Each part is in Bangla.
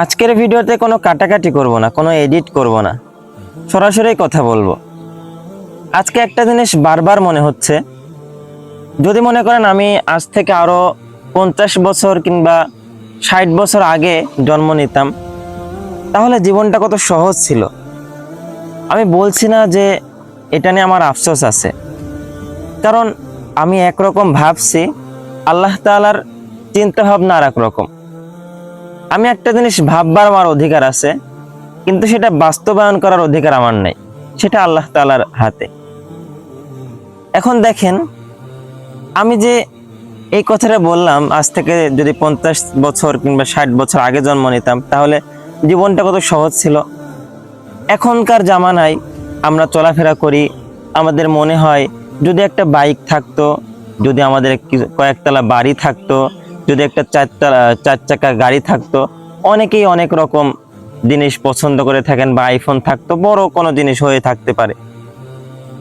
আজকের ভিডিওতে কোনো কাটাকাটি করব না, কোনো এডিট করব না। সরাসরি কথা বলব। আজকে একটা জিনিস বারবার মনে হচ্ছে। যদি মনে করেন আমি আজ থেকে আরও পঞ্চাশ বছর কিংবা ষাট বছর আগে জন্ম নিতাম, তাহলে জীবনটা কত সহজ ছিল? আমি বলছি না যে এটা নিয়ে আমার আফসোস আছে। কারণ আমি একরকম ভাবছি, আল্লাহ তাআলার চিন্তা ভাবনা আর এক রকম। আমি একটা জিনিস ভাববার আমার অধিকার আছে, কিন্তু সেটা বাস্তবায়ন করার অধিকার আমার নেই। সেটা আল্লাহ তালার হাতে। এখন দেখেন, আমি যে এই কথাটা বললাম, আজ থেকে যদি পঞ্চাশ বছর কিংবা ষাট বছর আগে জন্ম নিতাম, তাহলে জীবনটা কত সহজ ছিল? এখনকার জামানায় আমরা চলাফেরা করি, আমাদের মনে হয় যদি একটা বাইক থাকতো, যদি আমাদের কয়েকতলা বাড়ি থাকতো যদি একটা চারতলা চার চাকা গাড়ি থাকতো, অনেকেই অনেক রকম জিনিস পছন্দ করে থাকেন বা আইফোন থাকতো, বড় কোনো জিনিস হয়ে থাকতে পারে।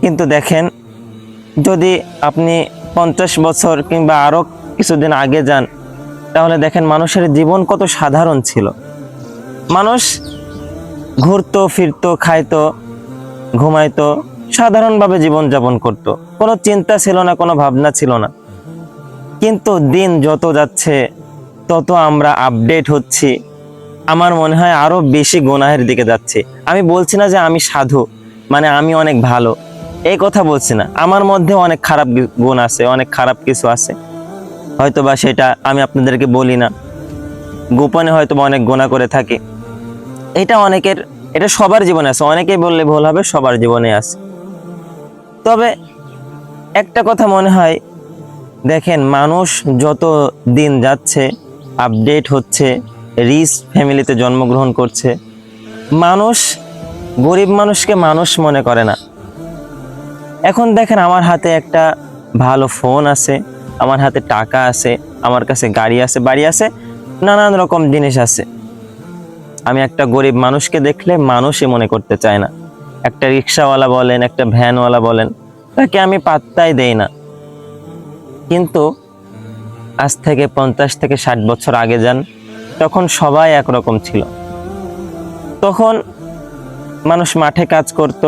কিন্তু দেখেন, যদি আপনি পঞ্চাশ বছর কিংবা আরও কিছুদিন আগে যান, তাহলে দেখেন মানুষের জীবন কত সাধারণ ছিল। মানুষ ঘুরতো, ফিরতো, খাইতো, ঘুমাইতো, সাধারণভাবে জীবনযাপন করত। কোনো চিন্তা ছিল না, কোনো ভাবনা ছিল না। কিন্তু দিন যত যাচ্ছে, তত আমরা আপডেট হচ্ছি। আমার মনে হয় আরও বেশি গোনাহের দিকে যাচ্ছে। আমি বলছি না যে আমি সাধু মানে আমি অনেক ভালো। এই কথা বলছি না। আমার মধ্যে অনেক খারাপ গুণ আছে, অনেক খারাপ কিছু আছে। হয়তো বা সেটা আমি আপনাদেরকে বলি না। গোপনে হয়তো বা অনেক গোনা করে থাকি। এটা অনেকের, এটা সবার জীবনে আছে। অনেকেই বললে ভুল হবে, সবার জীবনে আছে। তবে একটা কথা মনে হয় দেখেন, মানুষ যত দিন যাচ্ছে আপডেট হচ্ছে রিচ ফ্যামিলিতে জন্মগ্রহণ করছে, মানুষ গরিব মানুষকে মানুষ মনে করে না। এখন দেখেন, আমার হাতে একটা ভালো ফোন আছে, আমার হাতে টাকা আছে, আমার কাছে গাড়ি আছে, বাড়ি আছে, নানান রকম জিনিস আছে। আমি একটা গরিব মানুষকে দেখলে মানুষই মনে করতে চায় না। একটা রিক্সাওয়ালা বলেন, একটা ভ্যানওয়ালা বলেন, তাকে আমি পাত্তাই দেই না। কিন্তু আজ থেকে পঞ্চাশ থেকে ষাট বছর আগে যান, তখন সবাই একরকম ছিল। তখন মানুষ মাঠে কাজ করত,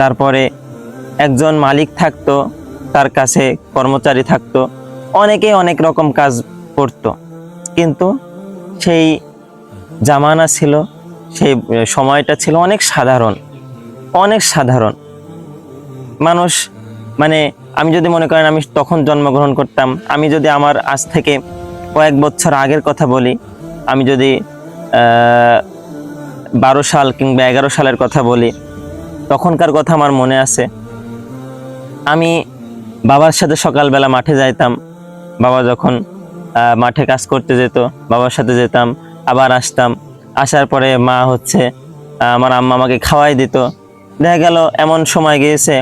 তারপরে একজন মালিক থাকতো, তার কাছে কর্মচারী থাকতো অনেকেই অনেক রকম কাজ করত। কিন্তু সেই জামানা ছিল, সেই সময়টা ছিল অনেক সাধারণ অনেক সাধারণ। মানুষ মানে আমি যদি মনে করেন আমি তখন জন্মগ্রহণ করতাম, আমি যদি আমার আজ থেকে কয়েক বছর আগের কথা বলি, আমি যদি বারো সাল কিংবা এগারো সালের কথা বলি, তখনকার কথা আমার মনে আছে। আমি বাবার সাথে সকালবেলা মাঠে যাইতাম, বাবা যখন মাঠে কাজ করতে যেত, বাবার সাথে যেতাম, আবার আসতাম, আসার পরে মা হচ্ছে আমার আম্মা আমাকে খাওয়াই দিত। দেখা গেল এমন সময় গিয়েছে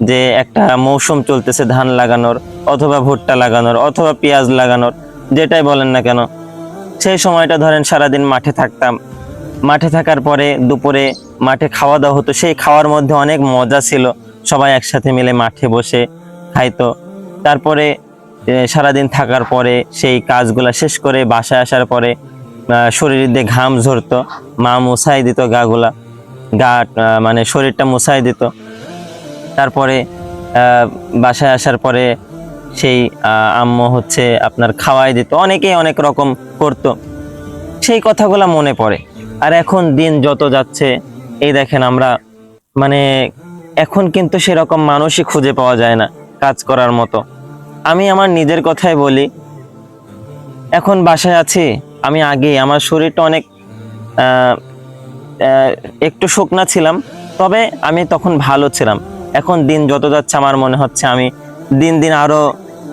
যে একটা মৌসুম চলতেছে ধান লাগানোর অথবা ভুট্টা লাগানোর অথবা পেঁয়াজ লাগানোর যেটাই বলেন না কেন সেই সময়টা ধরেন সারাদিন মাঠে থাকতাম। মাঠে থাকার পরে দুপুরে মাঠে খাওয়া দাওয়া হতো সেই খাওয়ার মধ্যে অনেক মজা ছিল। সবাই একসাথে মিলে মাঠে বসে খাইতো। তারপরে সারাদিন থাকার পরে সেই কাজগুলো শেষ করে বাসায় আসার পরে আহ, শরীর দিয়ে ঘাম ঝরতো মা মুছাই দিত গাগুলা গা মানে শরীরটা মুছাই দিত। তারপরে বাসায় আসার পরে সেই আম্মু হচ্ছে আপনার খাওয়াই দিত। অনেকেই অনেক রকম করতো। সেই কথাগুলো মনে পড়ে। আর এখন দিন যত যাচ্ছে, এই দেখেন আমরা মানে এখন কিন্তু সেরকম মানুষই খুঁজে পাওয়া যায় না কাজ করার মতো। আমি আমার নিজের কথাই বলি, এখন বাসায় আছি, আমি আগে আমার শরীরটা অনেক একটু শুকনা ছিলাম, তবে আমি তখন ভালো ছিলাম। এখন দিন যত যাচ্ছে আমার মনে হচ্ছে আমি দিন দিন আরও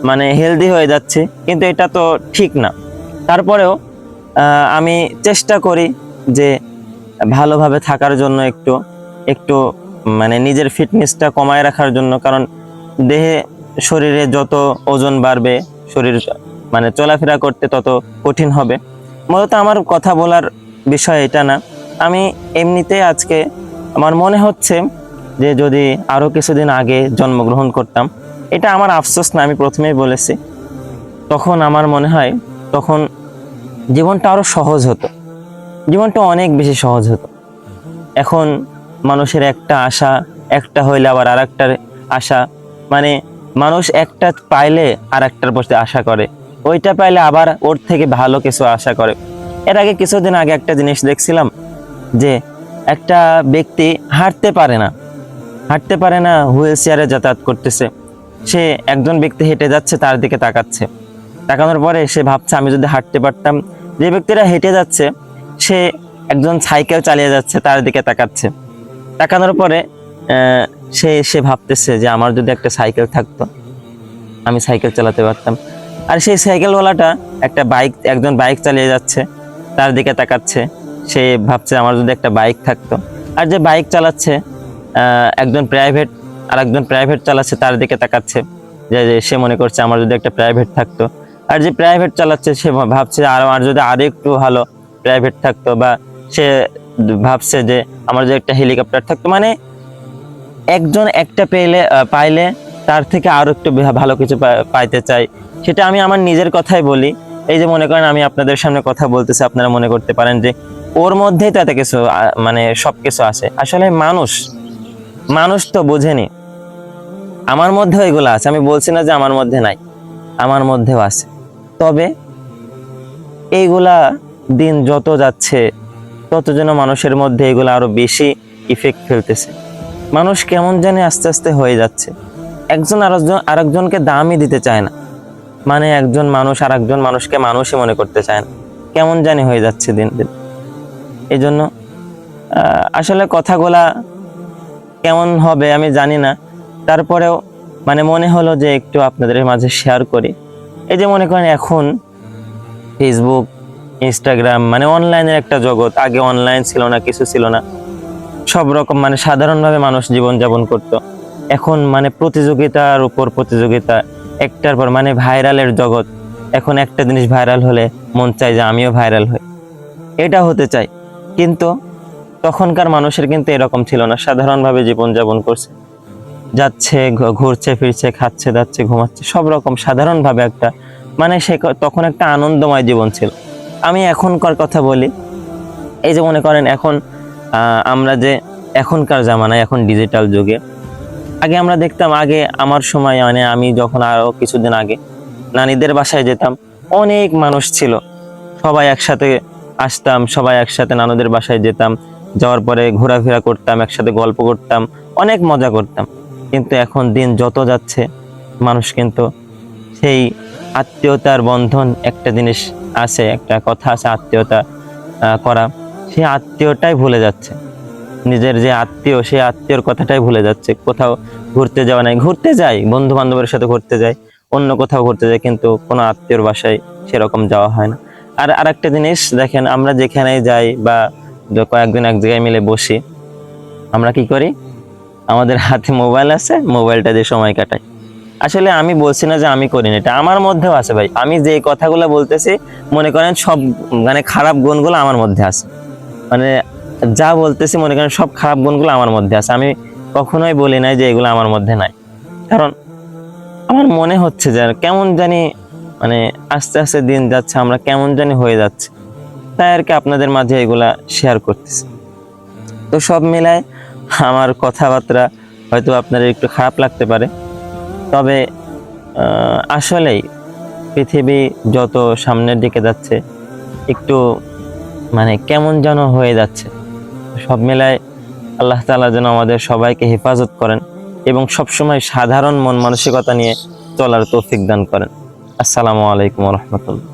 মানে হেলদি হয়ে যাচ্ছে, কিন্তু এটা তো ঠিক না। তারপরেও আমি চেষ্টা করি যে ভালোভাবে থাকার জন্য একটু একটু মানে নিজের ফিটনেসটা কমায় রাখার জন্য, কারণ দেহে শরীরে যত ওজন বাড়বে, শরীর মানে চলাফেরা করতে তত কঠিন হবে। মূলত আমার কথা বলার বিষয় এটা না। আমি এমনিতে আজকে, আমার মনে হচ্ছে যে যদি আরও কিছুদিন আগে জন্মগ্রহণ করতাম, এটা আমার আফসোস না, আমি প্রথমেই বলেছি। তখন আমার মনে হয়, তখন জীবনটা আরও সহজ হতো। জীবনটা অনেক বেশি সহজ হতো। এখন মানুষের একটা আশা, একটা হইলে আবার আর একটার আশা। মানে মানুষ একটা পাইলে আর একটার প্রতি আশা করে। ওইটা পাইলে আবার ওর থেকে ভালো কিছু আশা করে। এর আগে কিছুদিন আগে একটা জিনিস দেখছিলাম, যে একটা ব্যক্তি হাঁটতে পারে না। হাঁটতে পারে না, হুইল চেয়ারে যাতায়াত করতেছে। সে একজন ব্যক্তি হেঁটে যাচ্ছে, তার দিকে তাকাচ্ছে। তাকানোর পরে সে ভাবছে, আমি যদি হাঁটতে পারতাম। যে ব্যক্তিরা হেঁটে যাচ্ছে, সে একজন সাইকেল চালিয়ে যাচ্ছে, তার দিকে তাকাচ্ছে। তাকানোর পরে সে সে ভাবতেছে যে আমার যদি একটা সাইকেল থাকতো, আমি সাইকেল চালাতে পারতাম। আর সেই সাইকেলওয়ালাটা একটা বাইক, একজন বাইক চালিয়ে যাচ্ছে, তার দিকে তাকাচ্ছে। সে ভাবছে, আমার যদি একটা বাইক থাকতো। আর যে বাইক চালাচ্ছে একজন প্রাইভেট আর একজন প্রাইভেট চালাচ্ছে, তার দিকে তাকাচ্ছে। যে সে মনে করছে আমার যদি একটা প্রাইভেট থাকতো। আর যে প্রাইভেট চালাচ্ছে, সে ভাবছে আর আমার যদি আরও একটু ভালো প্রাইভেট থাকতো বা সে ভাবছে যে আমার যদি একটা হেলিকপ্টার থাকতো মানে একজন একটা পেলে পাইলে তার থেকে আরও একটু ভালো কিছু পাইতে চাই। সেটা আমি আমার নিজের কথাই বলি। এই যে মনে করেন আমি আপনাদের সামনে কথা বলতেছি, আপনারা মনে করতে পারেন যে ওর মধ্যেই তাতে কিছু মানে সব কিছু আছে। আসলে মানুষ মানুষ তো বোঝেনি। আমার মধ্যেও এগুলো আছে। আমি বলছি না যে আমার মধ্যে নাই, আমার মধ্যেও আছে। তবে এইগুলা দিন যত যাচ্ছে, তত যেন মানুষের মধ্যে এগুলো আরও বেশি ইফেক্ট ফেলতেছে। মানুষ কেমন জানে আস্তে আস্তে হয়ে যাচ্ছে। একজন আরেকজন, আরেকজনকে দামই দিতে চায় না। মানে একজন মানুষ আরেকজন মানুষকে মানুষই মনে করতে চায় না। কেমন জানি হয়ে যাচ্ছে দিন দিন। এই জন্য আসলে কথাগুলা কেমন হবে আমি জানি না। তারপরেও মানে মনে হলো যে একটু আপনাদের মাঝে শেয়ার করি। এই যে মনে করেন এখন ফেসবুক ইনস্টাগ্রাম মানে অনলাইনের একটা জগৎ। আগে অনলাইন ছিল না, কিছু ছিল না। সব রকম মানে সাধারণভাবে মানুষ জীবনযাপন করত। এখন মানে প্রতিযোগিতার উপর প্রতিযোগিতা, একটার পর মানে ভাইরালের জগৎ। এখন একটা জিনিস ভাইরাল হলে মন চায় যে আমিও ভাইরাল হই। এটা হতে চাই। কিন্তু তখনকার মানুষের কিন্তু এরকম ছিল না। সাধারণভাবে জীবনযাপন করছে। যাচ্ছে ঘুরছে, ফিরছে, খাচ্ছে, দাচ্ছে, ঘুমাচ্ছে, সব রকম সাধারণভাবে একটা মানে সে তখন একটা আনন্দময় জীবন ছিল। আমি এখনকার কথা বলি, এই যে মনে করেন এখন আমরা যে এখনকার জামানায়, এখন ডিজিটাল যুগে, আগে আমরা দেখতাম, আগে আমার সময় মানে আমি যখন আরও কিছুদিন আগে নানিদের বাসায় যেতাম, অনেক মানুষ ছিল। সবাই একসাথে আসতাম, সবাই একসাথে নানুদের বাসায় যেতাম যাওয়ার পরে ঘোরাফেরা করতাম, একসাথে গল্প করতাম, অনেক মজা করতাম। কিন্তু এখন দিন যত যাচ্ছে, মানুষ কিন্তু সেই আত্মীয়তার বন্ধন একটা জিনিস আছে, একটা কথা আছে আত্মীয়তা করা। সেই আত্মীয়টাই ভুলে যাচ্ছে। নিজের যে আত্মীয় সেই আত্মীয়র কথাটাই ভুলে যাচ্ছে। কোথাও ঘুরতে যাওয়া নাই। ঘুরতে যাই বন্ধু বান্ধবের সাথে ঘুরতে যাই, অন্য কোথাও ঘুরতে যাই, কিন্তু কোনো আত্মীয়র বাসায় সেরকম যাওয়া হয় না। আর আরেকটা জিনিস, দেখেন, আমরা যেখানেই যাই বা কয়েকদিন এক জায়গায় মিলে বসি। আমরা কি করি? আমাদের হাতে মোবাইল আছে, মোবাইলটা দিয়ে সময় কাটাই। আসলে আমি বলছি না যে আমি করি না এটা আমার মধ্যেও আছে ভাই। আমি যে কথাগুলো বলতেছি, মনে করেন সব মানে খারাপ গুণগুলো আমার মধ্যে আছে। মানে যা বলতেছি, মনে করেন সব খারাপ গুণগুলো আমার মধ্যে আছে। আমি কখনোই বলি নাই যে এগুলো আমার মধ্যে নাই। কারণ আমার মনে হচ্ছে যে কেমন জানি মানে আস্তে আস্তে দিন যাচ্ছে, আমরা কেমন জানি হয়ে যাচ্ছে। তাই আর কি আপনাদের মাঝে এগুলা শেয়ার করতেছি। তো সব মিলায় আমার কথাবার্তা হয়তো আপনাদের একটু খারাপ লাগতে পারে। তবে আসলেই পৃথিবী যত সামনের দিকে যাচ্ছে, একটু মানে কেমন যেন হয়ে যাচ্ছে। সব মিলায় আল্লাহ তালা যেন আমাদের সবাইকে হেফাজত করেন এবং সবসময় সাধারণ মন মানসিকতা নিয়ে চলার তৌফিক দান করেন। আসসালামু আলাইকুম রহমতুল্লাহ।